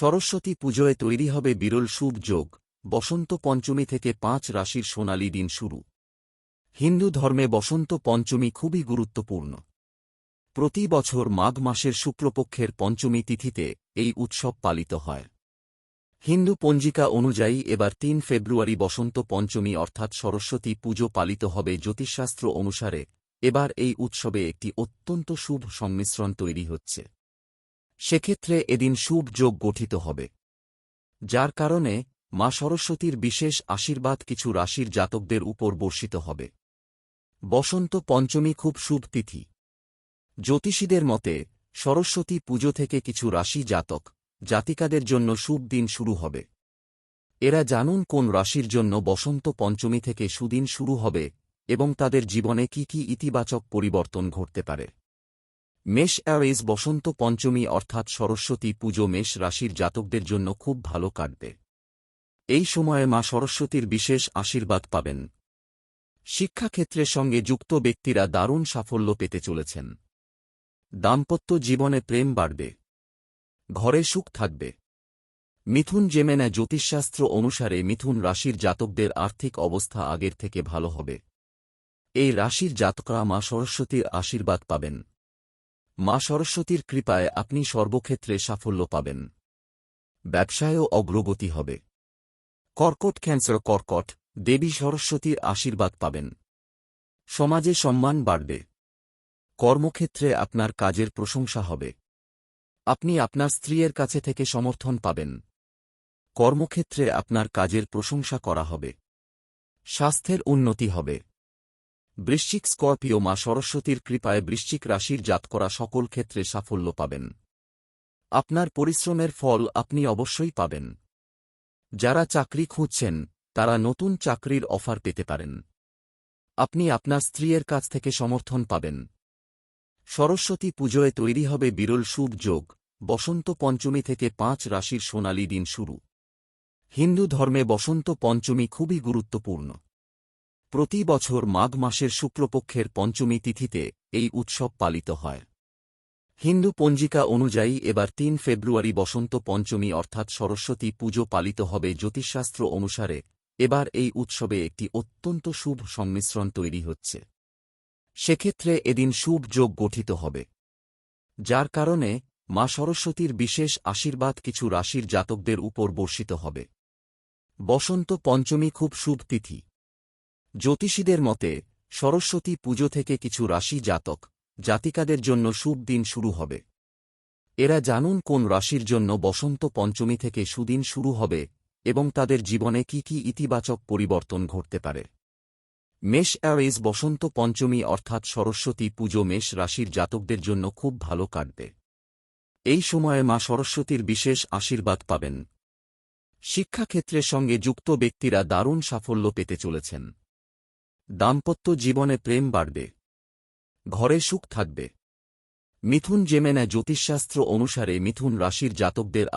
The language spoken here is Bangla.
সরস্বতী পুজোয় তৈরি হবে বিরল শুভ যোগ, বসন্ত পঞ্চমী থেকে পাঁচ রাশির সোনালী দিন শুরু। হিন্দু ধর্মে বসন্ত পঞ্চমী খুবই গুরুত্বপূর্ণ। প্রতি বছর মাঘ মাসের শুক্লপক্ষের পঞ্চমী তিথিতে এই উৎসব পালিত হয়। হিন্দু পঞ্জিকা অনুযায়ী এবার তিন ফেব্রুয়ারি বসন্ত পঞ্চমী অর্থাৎ সরস্বতী পুজো পালিত হবে জ্যোতিষশাস্ত্র অনুসারে। এবার এই উৎসবে একটি অত্যন্ত শুভ সংমিশ্রণ তৈরি হচ্ছে। সেক্ষেত্রে এদিন শুভ যোগ গঠিত হবে। যার কারণে মা সরস্বতীর বিশেষ আশীর্বাদ কিছু রাশির জাতকদের উপর বর্ষিত হবে। বসন্ত পঞ্চমী খুব শুভ তিথি। জ্যোতিষীদের মতে, সরস্বতী পুজো থেকে কিছু রাশি জাতক, জাতিকাদের জন্য শুভ দিন শুরু হবে। এরা জানুন কোন রাশির জন্য বসন্ত পঞ্চমী থেকে সুদিন শুরু হবে এবং তাদের জীবনে কি কি ইতিবাচক পরিবর্তন ঘটতে পারে। মেষ অ্যারেজ বসন্ত পঞ্চমী অর্থাৎ সরস্বতী পুজো মেষ রাশির জাতকদের জন্য খুব ভালো কাটবে। এই সময়ে মা সরস্বতীর বিশেষ আশীর্বাদ পাবেন। শিক্ষাক্ষেত্রের সঙ্গে যুক্ত ব্যক্তিরা দারুণ সাফল্য পেতে চলেছেন। দাম্পত্য জীবনে প্রেম বাড়বে। ঘরে সুখ থাকবে। মিথুন জেমেনা জ্যোতিষশাস্ত্র অনুসারে মিথুন রাশির জাতকদের আর্থিক অবস্থা আগের থেকে ভালো হবে। এই রাশির জাতকরা মা সরস্বতীর আশীর্বাদ পাবেন। মা সরস্বতীর কৃপায় আপনি সর্বক্ষেত্রে সাফল্য পাবেন। ব্যবসায়ও অগ্রগতি হবে। কর্কট ক্যান্সার কর্কট, দেবী সরস্বতীর আশীর্বাদ পাবেন। সমাজে সম্মান বাড়বে। কর্মক্ষেত্রে আপনার কাজের প্রশংসা হবে। আপনি আপনার স্ত্রীর কাছে থেকে সমর্থন পাবেন। কর্মক্ষেত্রে আপনার কাজের প্রশংসা করা হবে। স্বাস্থ্যের উন্নতি হবে। বৃশ্চিক স্কর্পিও মা সরস্বতীর কৃপায় বৃশ্চিক রাশির জাত করা সকল ক্ষেত্রে সাফল্য পাবেন। আপনার পরিশ্রমের ফল আপনি অবশ্যই পাবেন। যারা চাকরি খুঁজছেন, তারা নতুন চাকরির অফার পেতে পারেন। আপনি আপনার স্ত্রীর কাছ থেকে সমর্থন পাবেন। সরস্বতী পুজোয় তৈরি হবে বিরল শুভ যোগ, বসন্ত পঞ্চমী থেকে পাঁচ রাশির সোনালী দিন শুরু। হিন্দু ধর্মে বসন্ত পঞ্চমী খুবই গুরুত্বপূর্ণ। প্রতি বছর মাঘ মাসের শুক্লপক্ষের পঞ্চমী তিথিতে এই উৎসব পালিত হয়। হিন্দু পঞ্জিকা অনুযায়ী এবার তিন ফেব্রুয়ারি বসন্ত পঞ্চমী অর্থাৎ সরস্বতী পুজো পালিত হবে জ্যোতিষশাস্ত্র অনুসারে। এবার এই উৎসবে একটি অত্যন্ত শুভ সংমিশ্রণ তৈরি হচ্ছে। সেক্ষেত্রে এদিন শুভ যোগ গঠিত হবে। যার কারণে মা সরস্বতীর বিশেষ আশীর্বাদ কিছু রাশির জাতকদের উপর বর্ষিত হবে। বসন্ত পঞ্চমী খুব শুভ তিথি। জ্যোতিষীদের মতে, সরস্বতী পুজো থেকে কিছু রাশি জাতক, জাতিকাদের জন্য শুভ দিন শুরু হবে। এরা জানুন কোন রাশির জন্য বসন্ত পঞ্চমী থেকে সুদিন শুরু হবে এবং তাদের জীবনে কি কি ইতিবাচক পরিবর্তন ঘটতে পারে। মেষ অ্যারেজ বসন্ত পঞ্চমী অর্থাৎ সরস্বতী পুজো মেষ রাশির জাতকদের জন্য খুব ভালো কাটবে। এই সময়ে মা সরস্বতীর বিশেষ আশীর্বাদ পাবেন। শিক্ষাক্ষেত্রের সঙ্গে যুক্ত ব্যক্তিরা দারুণ সাফল্য পেতে চলেছেন। দাম্পত্য জীবনে প্রেম বাড়বে। ঘরে সুখ থাকবে। মিথুন জেমেনা জ্যোতিষশাস্ত্র অনুসারে মিথুন রাশির জাতকদের